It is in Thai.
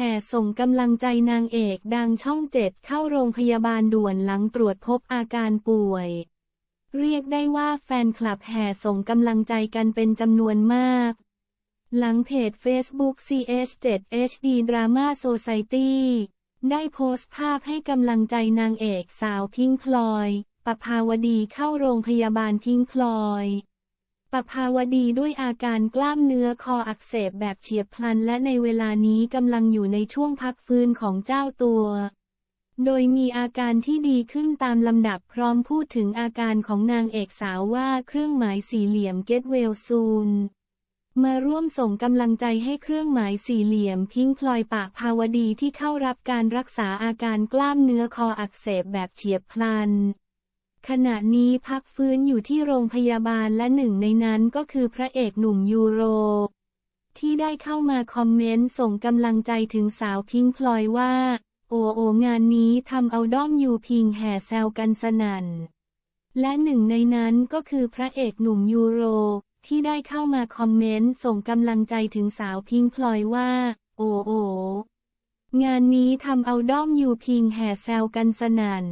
แห่ส่งกำลังใจนางเอกดังช่องเจ็ดเข้าโรงพยาบาลด่วนหลังตรวจพบอาการป่วย เรียกได้ว่าแฟนคลับแห่ส่งกำลังใจกันเป็นจำนวนมาก หลังเพจ Facebook CH7HD Drama Society ได้โพสต์ภาพให้กำลังใจนางเอกสาวพิงค์พลอย ปภาวดีเข้าโรงพยาบาลพิงค์พลอย ปภาวดีด้วยอาการกล้ามเนื้อคออักเสบแบบเฉียบพลันและในเวลานี้กำลังอยู่ในช่วงพักฟื้นของเจ้าตัว โดยมีอาการที่ดีขึ้นตามลำดับพร้อมพูดถึงอาการของนางเอกสาวว่าเครื่องหมายสี่เหลี่ยม Get Well Soon มาร่วมส่งกำลังใจให้เครื่องหมายสี่เหลี่ยมพิงพลอยปะภาวดีที่เข้ารับการรักษาอาการกล้ามเนื้อคออักเสบแบบเฉียบพลัน ขณะนี้พักฟื้นอยู่ที่โรงพยาบาลและหนึ่งในนั้นก็คือพระเอกหนุ่มยูโร ที่ได้เข้ามาคอมเมนต์ส่งกำลังใจถึงสาวพิงพลอยว่า โอ้โองานนี้ทำเอาด้อมยูพิงแห่แซวกันสนั่น และหนึ่งในนั้นก็คือพระเอกหนุ่มยูโร ที่ได้เข้ามาคอมเมนต์ส่งกำลังใจถึงสาวพิงพลอยว่า โอ้โองานนี้ทำเอาด้อมยูพิงแห่แซวกันสนั่น